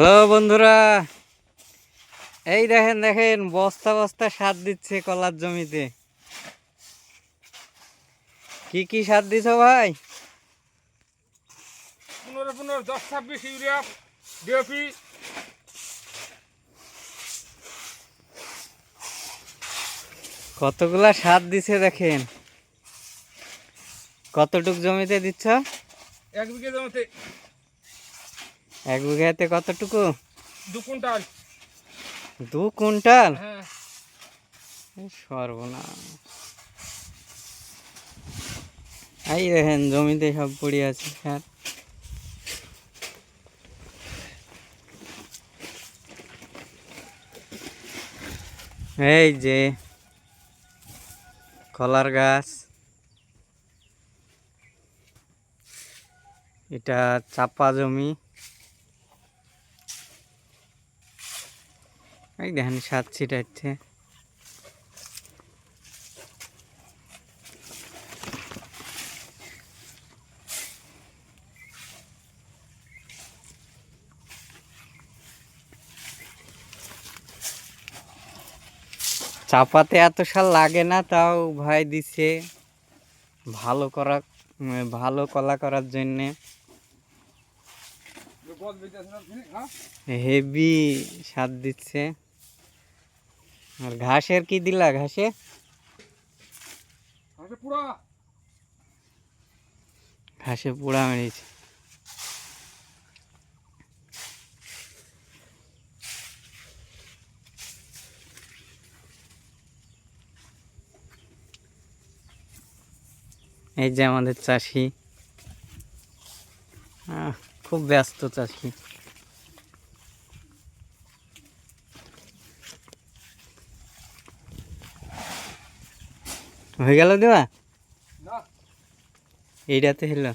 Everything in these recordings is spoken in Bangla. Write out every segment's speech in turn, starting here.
হ্যালো বন্ধুরা। এই দেখেন দেখেন বস্তা বস্তা সার দিচ্ছে কলার জমিতে। কি কি সার দিছ ভাই? পনেরো পনেরো দশ ছাব্বিশ ইউরিয়া ডিওপি কতগুলা সার দিছে দেখেন? কতটুক জমিতে দিচ্ছ? এক বিঘে জমিতে এক বিঘাতে কতটুকু? দু কুইন্টাল। দু কুইন্টাল? হ্যাঁ। সর্বনাশ। এই দেখেন জমিতে সব পড়ে আছে সার এই যে কলার গাছ। এটা চাপা জমি। এই দেখেন সাত ছিটাচ্ছে। চাপাতে এত সাল লাগে না তাও ভাই দিছে ভালো করা ভালো কলা করার জন্যে? হ্যাঁ? হেভি স্বাদ দিচ্ছে। আর ঘাসের কি দিলা ঘাসে? ঘাসে পোড়া। মেরেছে। এই যে আমাদের চাষি। খুব ব্যস্ত চাষি। হয়ে গেল দেওয়া? এইটাতে হলো।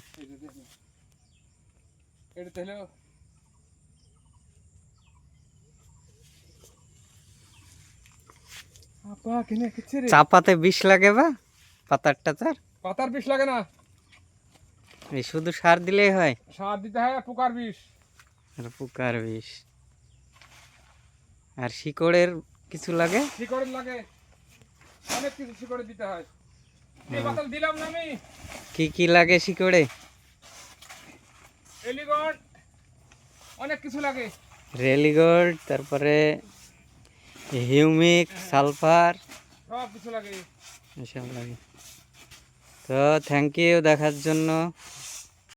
চাপাতে বিষ লাগে বা? পাতার টাতার? পাতার বিষ লাগে না। এই শুধু সার দিলেই হয়। সার দিতে হয় পোকার বিষ। আর পোকার বিষ। আর শিকড়ের কিছু লাগে? শিকড় লাগে। অনেক কিছু শিকড়ে দিতে হয়। এই বোতল দিলাম না আমি। কি কি লাগে শিকড়ে? এলিগন অনেক কিছু লাগে। রেলিগোল্ড তারপরে হিউমিক সালফার। সব কিছু লাগে। এসব লাগে। তো থ্যাংক ইউ দেখার জন্য।